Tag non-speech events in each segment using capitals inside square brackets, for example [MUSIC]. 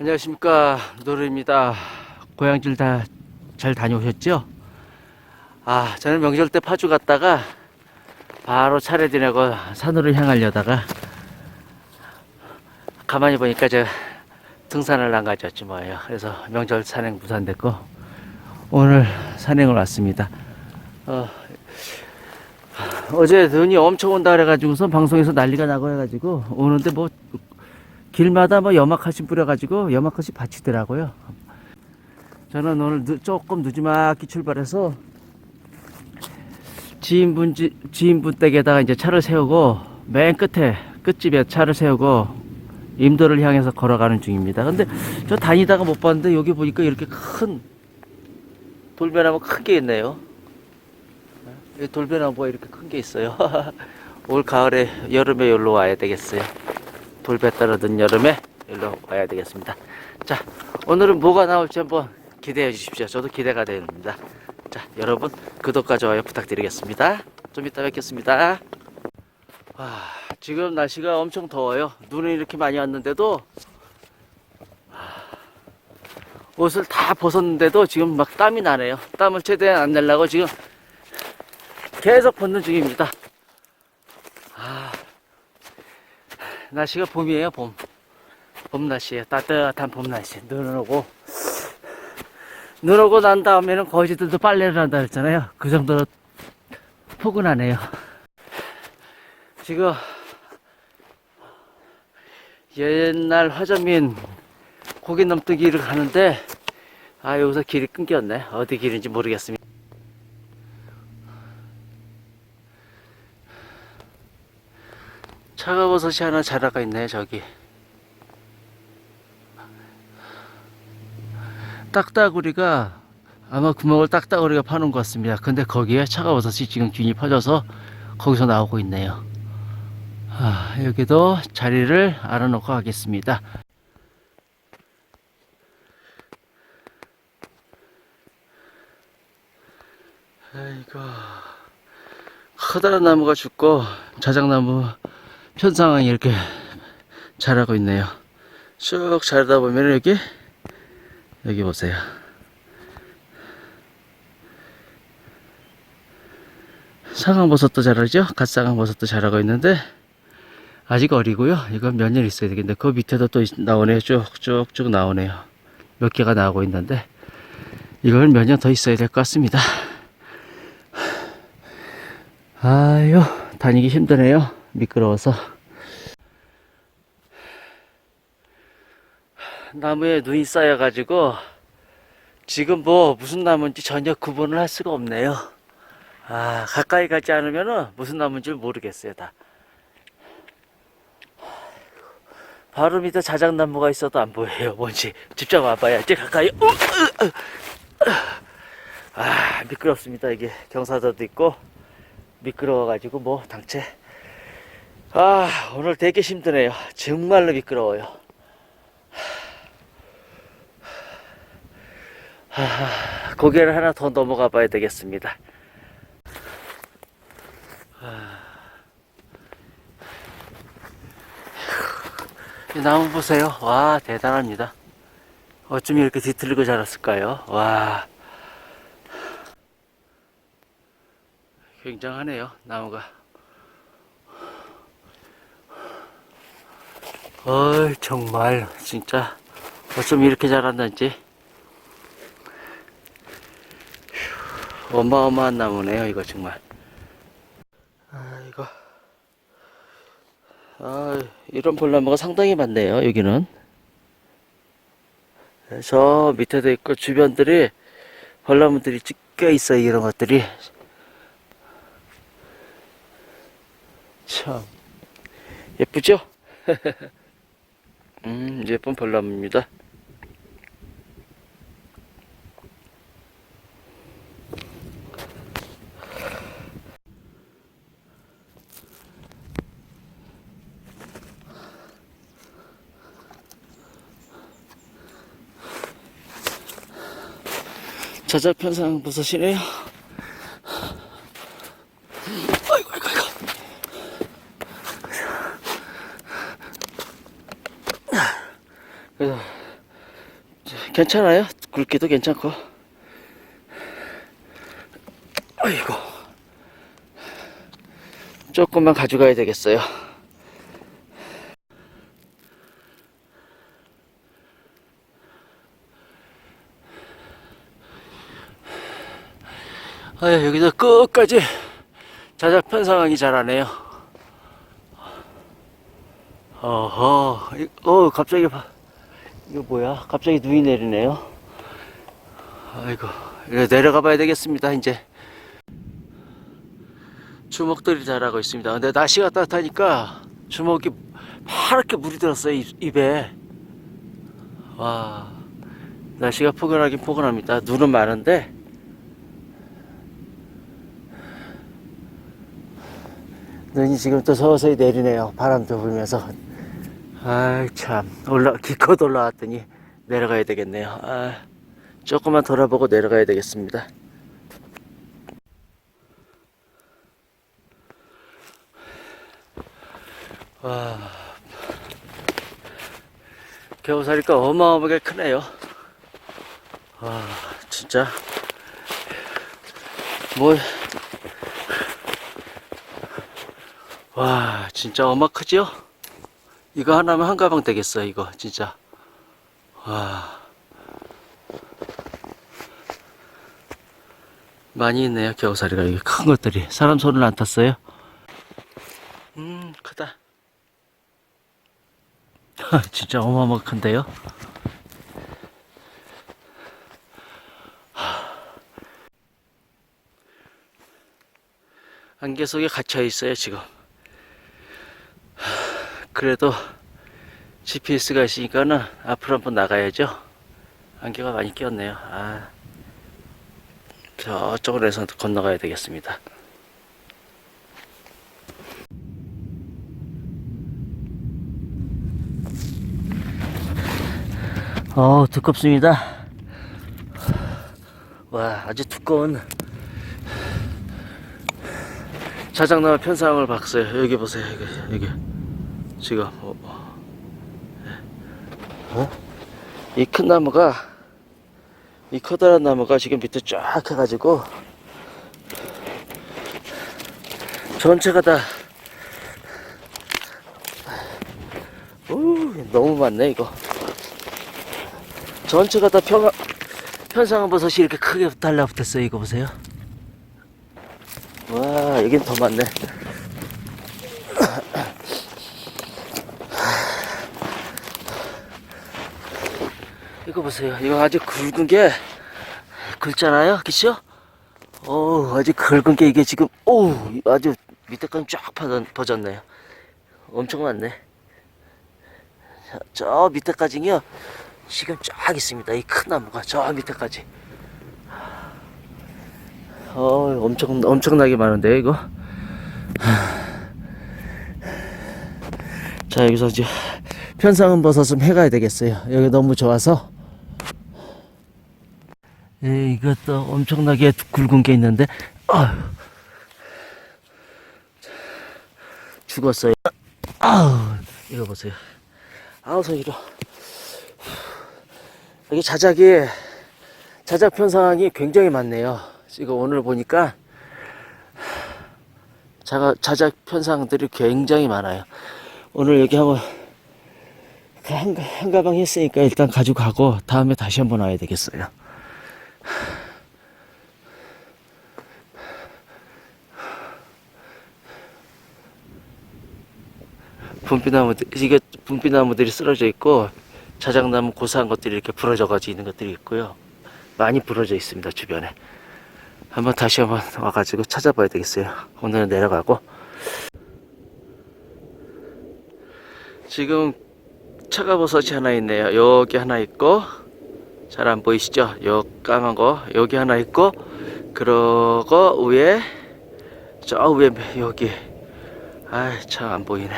안녕하십니까 노루입니다. 고향길 다 잘 다녀오셨죠? 아 저는 명절 때 파주 갔다가 바로 차례 지내고 산으로 향하려다가 가만히 보니까 저 등산을 안 가졌지 뭐예요. 그래서 명절 산행 무산됐고 오늘 산행을 왔습니다. 어, 어제 눈이 엄청 온다 그래가지고서 방송에서 난리가 나고 해가지고 오는데 뭐 길마다 뭐 염화칼슘 뿌려가지고 염화칼슘 받치더라고요. 저는 오늘 늦- 조금 늦지막히 출발해서 지인분 지, 지인분 댁에다가 이제 차를 세우고 맨 끝에 끝집에 차를 세우고 임도를 향해서 걸어가는 중입니다. 근데 저 다니다가 못 봤는데 여기 보니까 이렇게 큰 돌배나무 큰게 있네요. 이 돌배나무가 이렇게 큰 게 있어요. [LAUGHS] 올 가을에 여름에 여기로 와야 되겠어요. 돌배 떨어든 여름에 여기로 와야 되겠습니다. 자, 오늘은 뭐가 나올지 한번 기대해 주십시오. 저도 기대가 됩니다. 자, 여러분 구독과 좋아요 부탁드리겠습니다. 좀 이따 뵙겠습니다. 와, 지금 날씨가 엄청 더워요. 눈이 이렇게 많이 왔는데도 아, 옷을 다 벗었는데도 지금 막 땀이 나네요. 땀을 최대한 안 내려고 지금 계속 벗는 중입니다. 날씨가 봄이에요, 봄. 봄 날씨에요. 따뜻한 봄 날씨. 눈 오고. 눈 오고 난 다음에는 거지들도 빨래를 한다 그랬잖아요. 그 정도로 포근하네요. 지금 옛날 화전민 고기 넘뜨기를 가는데 아 여기서 길이 끊겼네. 어디 길인지 모르겠습니다. 차가버섯이 하나 자라가 있네 저기. 딱따구리가 아마 구멍을 딱따구리가 파는 것 같습니다. 근데 거기에 차가버섯이 지금 균이 퍼져서 거기서 나오고 있네요. 아, 여기도 자리를 알아놓고 가겠습니다. 아이고 커다란 나무가 죽고 자작나무 편상황이 이렇게 자라고 있네요. 쭉 자라다 보면 여기 여기 보세요. 상황버섯도 자라죠? 갓상황버섯도 자라고 있는데 아직 어리고요. 이건 몇 년 있어야 되겠는데 그 밑에도 또 있- 나오네요. 쭉쭉쭉 나오네요. 몇 개가 나오고 있는데 이걸 몇 년 더 있어야 될 것 같습니다. 아유 다니기 힘드네요. 미끄러워서. 나무에 눈이 쌓여 가지고 지금 뭐 무슨 나무인지 전혀 구분을 할 수가 없네요. 아 가까이 가지 않으면은 무슨 나무인지 모르겠어요 다. 바로 밑에 자작나무가 있어도 안 보여요 뭔지 직접 와봐야지 가까이 어. 아 미끄럽습니다 이게 경사도도 있고 미끄러워 가지고 뭐 당체 아 오늘 되게 힘드네요. 정말로 미끄러워요. 하, 고개를 하나 더 넘어가 봐야 되겠습니다. 이 나무 보세요. 와 대단합니다. 어쩜 이렇게 뒤틀리고 자랐을까요? 와. 굉장하네요 나무가 어이 정말. 진짜. 어쩜 이렇게 휴, 어마어마한 나무네요 이거 정말. 아이고 아 이런 벌나무가 상당히 많네요 여기는. 저 밑에도 있고 주변들이 벌나무들이 찢겨 있어요 이런 것들이. 참. 예쁘죠? [LAUGHS] 음 예쁜 벌나무입니다. 자작편상 버섯이네요. 아이고 아이고 아이고. 그래서 괜찮아요. 굵기도 괜찮고. 아이고. 조금만 가져가야 되겠어요. 아, 여기서 끝까지 자작편 상황이 잘하네요. 어허, 이- 어, 갑자기 봐. 이거 뭐야? 갑자기 눈이 내리네요. 아이고, 이거 내려가 봐야 되겠습니다, 이제. 주먹들이 자라고 있습니다. 근데 날씨가 따뜻하니까 주먹이 파랗게 물이 들었어요, 입, 입에. 와, 날씨가 포근하긴 포근합니다. 눈은 많은데, 눈이 지금 또 서서히 내리네요. 바람도 불면서. 아이, 참. 올라, 기껏 올라왔더니 내려가야 되겠네요. 아, 조금만 돌아보고 내려가야 되겠습니다. 와. 겨우살이가 어마어마하게 크네요. 와, 진짜. 뭐, 와 진짜 어마 크죠? 이거 하나면 한 가방 되겠어요 이거 진짜. 와. 많이 있네요 겨우살이가. 여기 큰 것들이. 사람 손을 안 탔어요? 음 크다. [LAUGHS] 진짜 어마어마 큰데요? 안개 속에 갇혀 있어요 지금 그래도 GPS가 있으니까는 앞으로 한번 나가야죠. 안개가 많이 꼈네요. 아, 저쪽으로 해서 건너가야 되겠습니다. 어, 두껍습니다. 와, 아주 두꺼운 자작나무 편상을 봤어요. 여기 보세요. 여기, 여기. 지금. 어, 어? 이 큰 나무가 이 커다란 나무가 지금 밑에 쫙 해가지고 전체가 다 오, 너무 많네 이거. 전체가 다 평, 편상한 버섯이 이렇게 크게 달라붙었어요 이거 보세요. 와 여긴 더 많네 이거 보세요. 이거 아주 굵은 게 굵잖아요. 그쵸? 오, 아주 굵은 게 이게 지금 오, 아주 밑에까지 쫙 퍼졌, 퍼졌네요. 엄청 많네. 자, 저 밑에까지요. 지금 쫙 있습니다. 이 큰 나무가 저 밑에까지. 어, 엄청 엄청나게 많은데 이거. 자 여기서 이제 편상은 버섯은 해가야 되겠어요. 여기 너무 좋아서. 에, 이것도 엄청나게 굵은 게 있는데, 아휴. 죽었어요. 아우, 이거 보세요. 아우, 손 이러. 여기 자작이, 자작 편상이 굉장히 많네요. 지금 오늘 보니까, 자가, 자작 편상들이 굉장히 많아요. 오늘 여기 한번, 한, 한 가방 했으니까 일단 가지고 가고, 다음에 다시 한번 와야 되겠어요. 분비나무들 이게 분비나무들이 쓰러져 있고 자작나무 고사한 것들이 이렇게 부러져 가지고 있는 것들이 있고요. 많이 부러져 있습니다 주변에. 한번 다시 한번 와가지고 찾아봐야 되겠어요. 오늘은 내려가고. 지금 차가버섯이 하나 있네요. 여기 하나 있고 잘 안 보이시죠 요 까만 거 여기 하나 있고 그러고 위에 저 위에 여기 아이 참안 보이네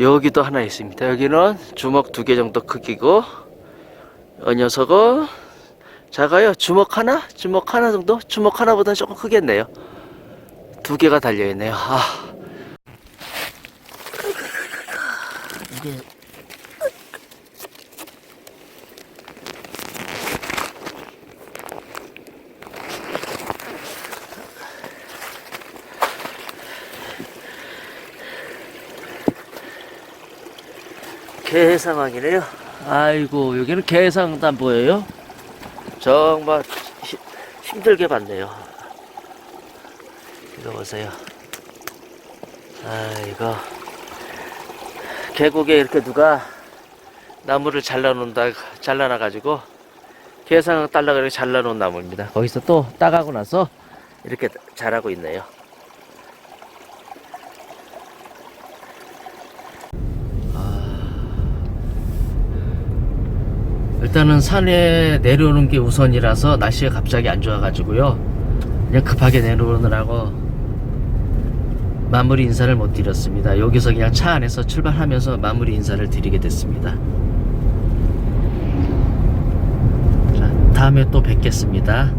여기도 하나 있습니다. 여기는 주먹 두 개 정도 크기고 이 녀석은 작아요. 주먹 하나? 주먹 하나 정도? 주먹 하나보다는 조금 크겠네요. 두 개가 달려 있네요. 아. 이게 개 상황이네요. 아이고, 여기는 개상도 안 보여요? 정말 히- 힘들게 봤네요. 이거 보세요. 아이고. 계곡에 이렇게 누가 나무를 잘라놓는다, 잘라놔가지고, 개상 딸라고 이렇게 잘라놓은 나무입니다. 거기서 또 따가고 나서 이렇게 자라고 있네요. 일단은 산에 내려오는 게 우선이라서 날씨가 갑자기 안 좋아가지고요. 그냥 급하게 내려오느라고 마무리 인사를 못 드렸습니다. 여기서 그냥 차 안에서 출발하면서 마무리 인사를 드리게 됐습니다. 자, 다음에 또 뵙겠습니다.